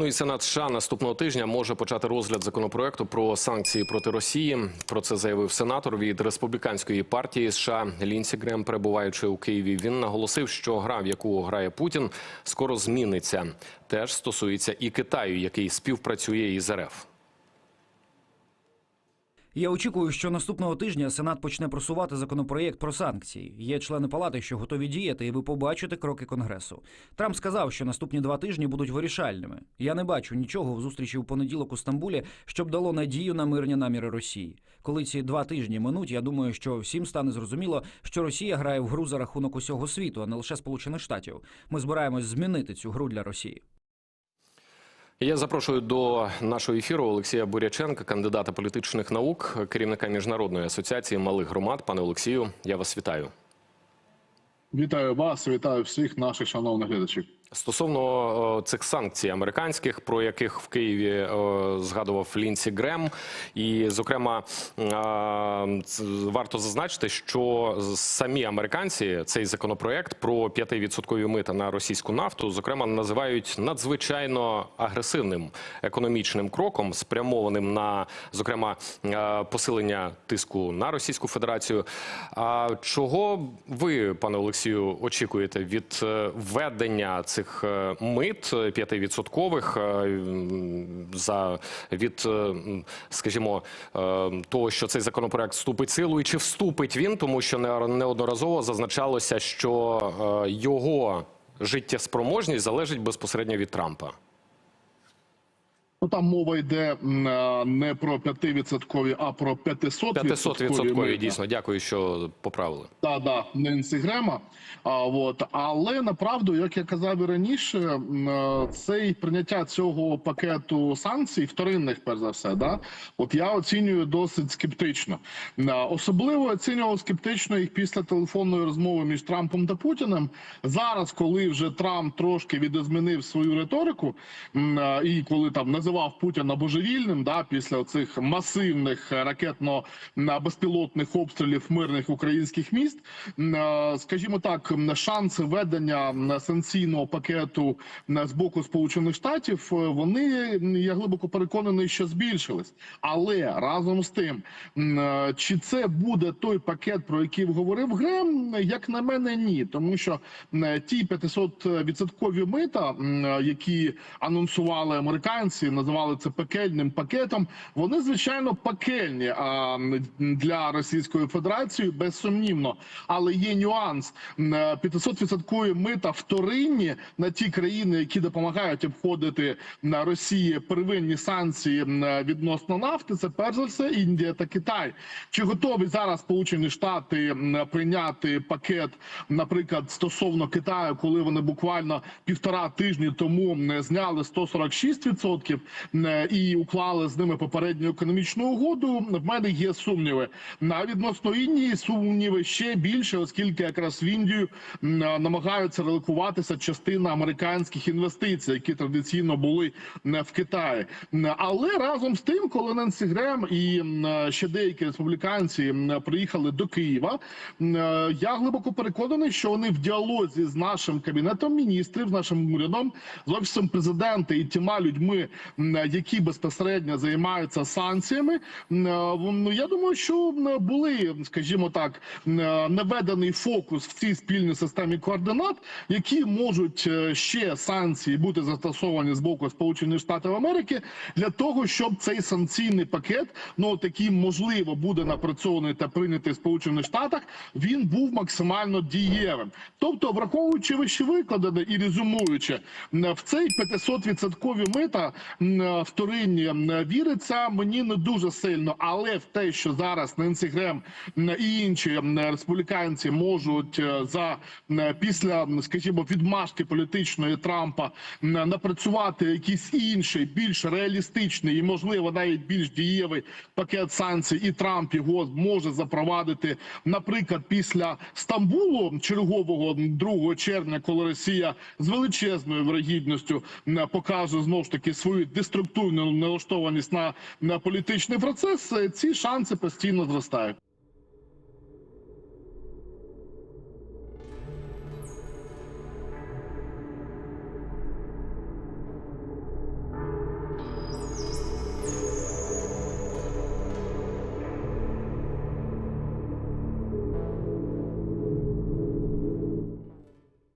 Ну і Сенат США наступного тижня може почати розгляд законопроекту про санкції проти Росії. Про це заявив сенатор від республіканської партії США Лінсі Грем, перебуваючи у Києві. Він наголосив, що гра, в яку грає Путін, скоро зміниться. Теж стосується і Китаю, який співпрацює із РФ. Я очікую, що наступного тижня Сенат почне просувати законопроєкт про санкції. Є члени палати, що готові діяти, і ви побачите кроки конгресу. Трамп сказав, що наступні два тижні будуть вирішальними. Я не бачу нічого в зустрічі у понеділок у Стамбулі, щоб дало надію на мирні наміри Росії. Коли ці два тижні минуть, я думаю, що всім стане зрозуміло, що Росія грає в гру за рахунок усього світу, а не лише Сполучених Штатів. Ми збираємось змінити цю гру для Росії. Я запрошую до нашого ефіру Олексія Буряченка, кандидата політичних наук, керівника міжнародної асоціації малих громад. Пане Олексію, я вас вітаю. Вітаю вас, вітаю всіх наших шановних глядачів. Стосовно цих санкцій американських, про яких в Києві згадував Лінсі Грем, і зокрема варто зазначити, що самі американці цей законопроект про 5% мита на російську нафту, зокрема, називають надзвичайно агресивним економічним кроком, спрямованим на зокрема посилення тиску на Російську Федерацію. А чого ви, пане Олексію, очікуєте від е, введення цих е, мит 5% е, за від, е, скажімо, того, що цей законопроект вступить силу, і чи вступить він, тому що неодноразово зазначалося, що його життєспроможність залежить безпосередньо від Трампа. Ну там мова йде е, не про 5%, а про 500%. 500% дійсно. Дякую, що поправили. Да, да, Ненсі Грема. А, от. Але направду, як я казав і раніше, е, цей прийняття цього пакету санкцій, вторинних, перш за все, да, от я оцінюю досить скептично. Е, Особливо оцінював скептично їх після телефонної розмови між Трампом та Путіним. Зараз, коли вже Трамп трошки відозмінив свою риторику, і коли там називав Путіна божевільним, да, після цих масивних ракетно-безпілотних обстрілів мирних українських міст, е, скажімо так, шанси ведення санкційного пакету з боку Сполучених Штатів, е, вони я глибоко переконаний, що збільшились. Але разом з тим, е, чи це буде той пакет, про який говорив Грем, як на мене, ні, тому що ті 500 відсоткові мита, е, які анонсували американці, називали це пекельним пакетом. Вони звичайно пекельні а, для Російської Федерації, безсумнівно. Але є нюанс: М, е, 500 відсоткові мита вторинні на ті країни, які допомагають обходити на Росії первинні санкції е, відносно нафти. Це перш за все Індія та Китай. Чи готові зараз Сполучені Штати прийняти пакет, наприклад, стосовно Китаю, коли вони буквально півтора тижні тому зняли 146% м, і уклали з ними попередню економічну угоду? В мене є сумніви. На відносно Індії сумніви ще більше, оскільки якраз в Індію намагаються релокуватися частина американських інвестицій, які традиційно були м, в Китаї. Але разом з тим, коли Ненсі Грем і ще деякі республіканці приїхали до Києва, я глибоко переконаний, що вони в діалозі з нашим кабінетом міністрів, з нашим урядом, з офісом президента і тіма людьми, які безпосередньо займаються санкціями. Ну я думаю, що були, скажімо так, наведений фокус в цій спільній системі координат, які можуть е, ще санкції бути застосовані з боку Сполучених Штатів Америки для того, щоб цей санкційний пакет, ну такий можливо буде напрацьований та прийнятий в Сполучених Штатах, він був максимально дієвим. Тобто, враховуючи вище викладене і резюмуючи в цей 500-відсоткові мита м, вторинні м, віриться мені не дуже сильно, але в те, що зараз Ненсі Грем і інші м, республіканці можуть е, за після, скажімо, відмашки політичної Трампа напрацювати якийсь інший, більш реалістичний і можливо навіть більш дієвий пакет санкцій, і Трамп його може запровадити, наприклад, після Стамбулу чергового 2 червня, коли Росія з величезною вирогідністю покаже знову ж таки свою деструктивну налаштованість на, на політичний процес. е, Ці шанси постійно зростають.